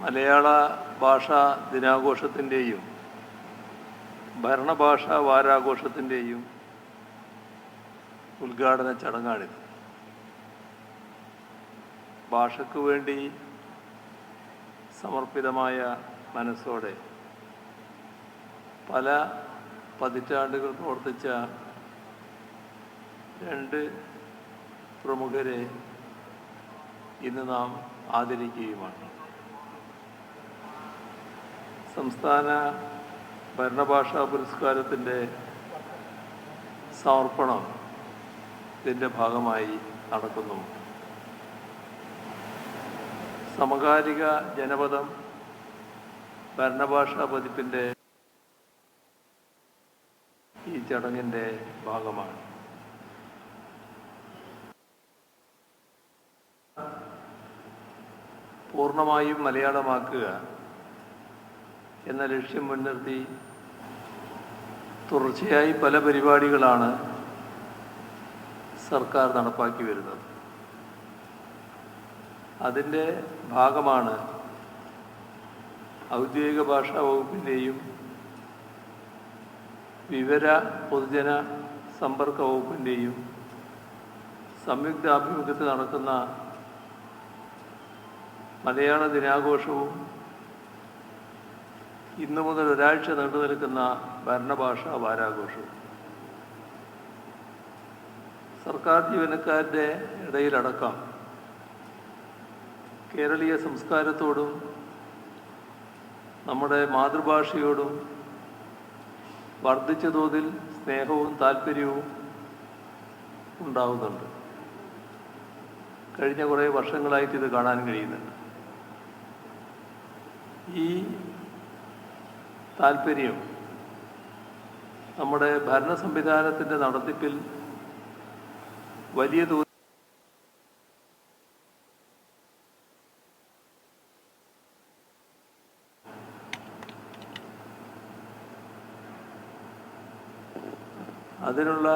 മലയാള ഭാഷാ ദിനാഘോഷത്തിന്റെയും ഭരണഭാഷാ വാരാഘോഷത്തിന്റെയും ഉദ്ഘാടന ചടങ്ങാണിത്. ഭാഷയ്ക്ക് വേണ്ടി സമർപ്പിതമായ മനസ്സോടെ പല പതിറ്റാണ്ടുകൾ പ്രവർത്തിച്ച രണ്ട് പ്രമുഖരെ ഇന്ന് നാം ആദരിക്കുകയുമാണ്. സംസ്ഥാന ഭരണഭാഷാ പുരസ്കാരത്തിന്റെ സമർപ്പണം ഇതിന്റെ ഭാഗമായി നടക്കുന്നു. സമകാലിക ജനപദം ഭരണഭാഷാ പതിപ്പിന്റെ ഈ ചടങ്ങിന്റെ ഭാഗമാണ്. പൂർണമായും മലയാളമാക്കുക എന്ന ലക്ഷ്യം മുൻനിർത്തി തുടർച്ചയായി പല പരിപാടികളാണ് സർക്കാർ നടപ്പാക്കി വരുന്നത്. അതിന്റെ ഭാഗമാണ് ഔദ്യോഗിക ഭാഷാ വകുപ്പിന്റെയും വിവര പൊതുജന സമ്പർക്ക വകുപ്പിന്റെയും സംയുക്ത ആഭിമുഖ്യത്തിൽ നടക്കുന്ന മലയാള ദിനാഘോഷവും ഇന്നു മുതൽ ഒരാഴ്ച നീണ്ടു നിൽക്കുന്ന ഭരണഭാഷാ വാരാഘോഷം. സർക്കാർ ജീവനക്കാരുടെ ഇടയിലടക്കം കേരളീയ സംസ്കാരത്തോടും നമ്മുടെ മാതൃഭാഷയോടും വർദ്ധിച്ച തോതിൽ സ്നേഹവും താല്പര്യവും ഉണ്ടാവുന്നുണ്ട്. കഴിഞ്ഞ കുറേ വർഷങ്ങളായിട്ട് ഇത് കാണാൻ കഴിയുന്നുണ്ട്. ഈ താല്പര്യം. നമ്മുടെ ഭരണ സംവിധാനത്തിന്റെ നടത്തിപ്പിൽ വലിയ തോതിൽ അതിനുള്ള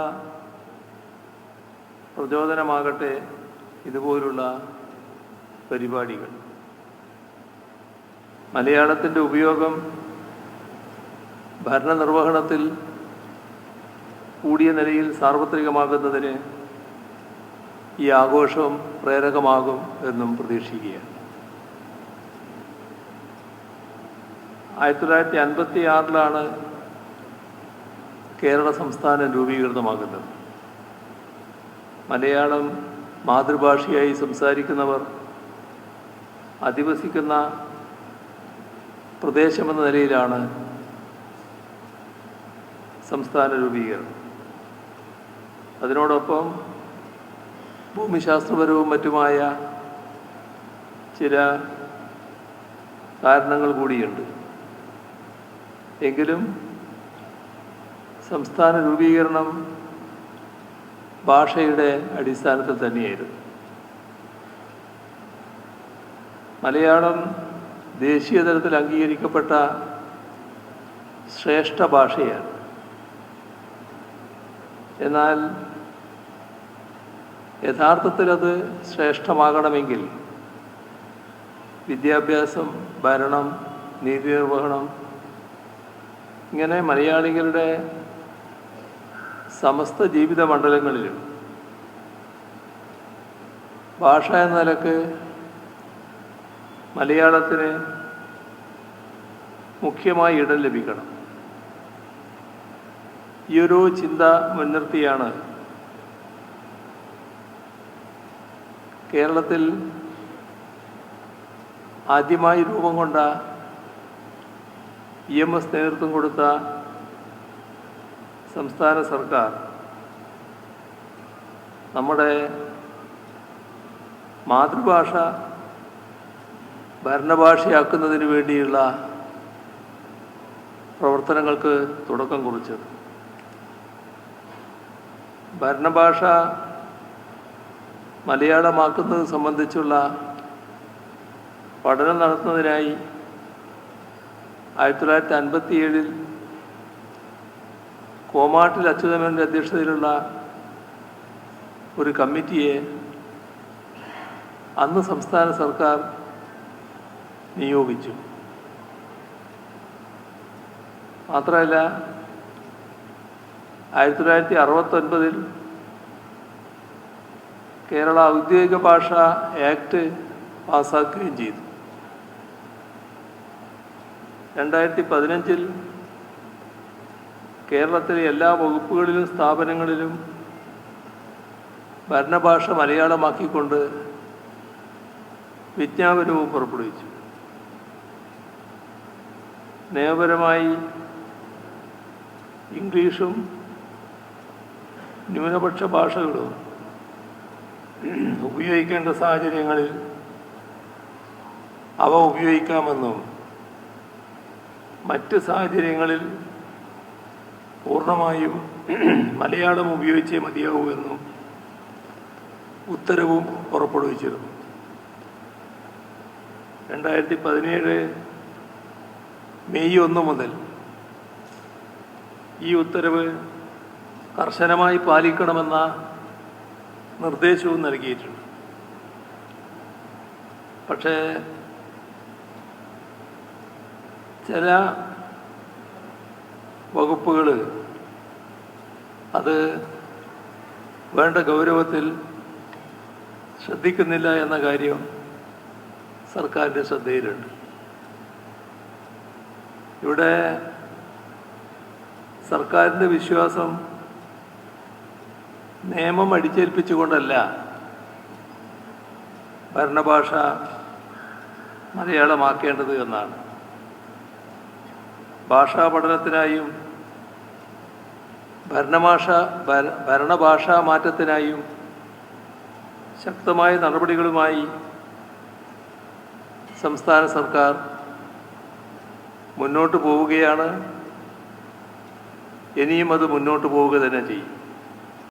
പ്രചോദനമാകട്ടെ ഇതുപോലുള്ള പരിപാടികൾ. മലയാളത്തിന്റെ ഉപയോഗം ഭരണനിർവഹണത്തിൽ കൂടിയ നിലയിൽ സാർവത്രികമാകുന്നതിന് ഈ ആഘോഷം പ്രേരകമാകും എന്നും പ്രതീക്ഷിക്കുകയാണ്. ആയിരത്തി തൊള്ളായിരത്തി അൻപത്തി ആറിലാണ് കേരള സംസ്ഥാനം രൂപീകൃതമാകുന്നത്. മലയാളം മാതൃഭാഷയായി സംസാരിക്കുന്നവർ അധിവസിക്കുന്ന പ്രദേശമെന്ന നിലയിലാണ് സംസ്ഥാന രൂപീകരണം. അതിനോടൊപ്പം ഭൂമിശാസ്ത്രപരവും മറ്റുമായ ചില കാരണങ്ങൾ കൂടിയുണ്ട്. എങ്കിലും സംസ്ഥാന രൂപീകരണം ഭാഷയുടെ അടിസ്ഥാനത്തിൽ തന്നെയായിരുന്നു. മലയാളം ദേശീയ തലത്തിൽ അംഗീകരിക്കപ്പെട്ട ശ്രേഷ്ഠ ഭാഷയാണ്. എന്നാൽ യഥാർത്ഥത്തിൽ അത് ശ്രേഷ്ഠമാകണമെങ്കിൽ വിദ്യാഭ്യാസം ഭരണം നീതി നിർവഹണം ഇങ്ങനെ മലയാളികളുടെ സമസ്ത ജീവിത മണ്ഡലങ്ങളിലും ഭാഷ എന്ന നിലയ്ക്ക് മലയാളത്തിന് മുഖ്യമായി ഇടം ലഭിക്കണം. ഈ ഒരു ചിന്ത മുൻനിർത്തിയാണ്. കേരളത്തിൽ ആദ്യമായി രൂപം കൊണ്ട ഇ എം എസ് നേതൃത്വം കൊടുത്ത സംസ്ഥാന സർക്കാർ നമ്മുടെ മാതൃഭാഷ ഭരണഭാഷയാക്കുന്നതിന് വേണ്ടിയുള്ള പ്രവർത്തനങ്ങൾക്ക് തുടക്കം കുറിച്ചത്. ഭരണഭാഷ മലയാളമാക്കുന്നത് സംബന്ധിച്ചുള്ള പഠനം നടത്തുന്നതിനായി ആയിരത്തി തൊള്ളായിരത്തി അൻപത്തി ഏഴിൽ കോമാട്ടിൽ അച്യുതമേന്റെ അധ്യക്ഷതയിലുള്ള ഒരു കമ്മിറ്റിയെ അന്ന് സംസ്ഥാന സർക്കാർ നിയോഗിച്ചു. മാത്രമല്ല ആയിരത്തി തൊള്ളായിരത്തി അറുപത്തൊൻപതിൽ കേരള ഔദ്യോഗിക ഭാഷ ആക്ട് പാസ്സാക്കുകയും ചെയ്തു. രണ്ടായിരത്തി പതിനഞ്ചിൽ കേരളത്തിലെ എല്ലാ വകുപ്പുകളിലും സ്ഥാപനങ്ങളിലും ഭരണഭാഷ മലയാളമാക്കിക്കൊണ്ട് വിജ്ഞാപനവും പുറപ്പെടുവിച്ചു. നിയമപരമായി ഇംഗ്ലീഷും ന്യൂനപക്ഷ ഭാഷകളും ഉപയോഗിക്കേണ്ട സാഹചര്യങ്ങളിൽ അവ ഉപയോഗിക്കാമെന്നും മറ്റ് സാഹചര്യങ്ങളിൽ പൂർണമായും മലയാളം ഉപയോഗിച്ചേ മതിയാവൂ എന്നും ഉത്തരവും പുറപ്പെടുവിച്ചിരുന്നു. രണ്ടായിരത്തി പതിനേഴ് മെയ് ഒന്ന് മുതൽ ഈ ഉത്തരവ് കർശനമായി പാലിക്കണമെന്ന നിർദ്ദേശവും നൽകിയിട്ടുണ്ട്. പക്ഷേ ചില വകുപ്പുകൾ അത് വേണ്ട ഗൗരവത്തിൽ ശ്രദ്ധിക്കുന്നില്ല എന്ന കാര്യം സർക്കാരിന്റെ ശ്രദ്ധയിലുണ്ട്. ഇവിടെ സർക്കാരിന്റെ വിശ്വാസം നിയമം അടിച്ചേൽപ്പിച്ചുകൊണ്ടല്ല. ഭരണഭാഷ മലയാളമാക്കേണ്ടത് എന്നാണ്. ഭാഷാ പഠനത്തിനായും ഭരണഭാഷ ഭര- ഭരണഭാഷാ മാറ്റത്തിനായും ശക്തമായ നടപടികളുമായി സംസ്ഥാന സർക്കാർ മുന്നോട്ട് പോവുകയാണ്. ഇനിയും അത് മുന്നോട്ട് പോവുക തന്നെ ചെയ്യും.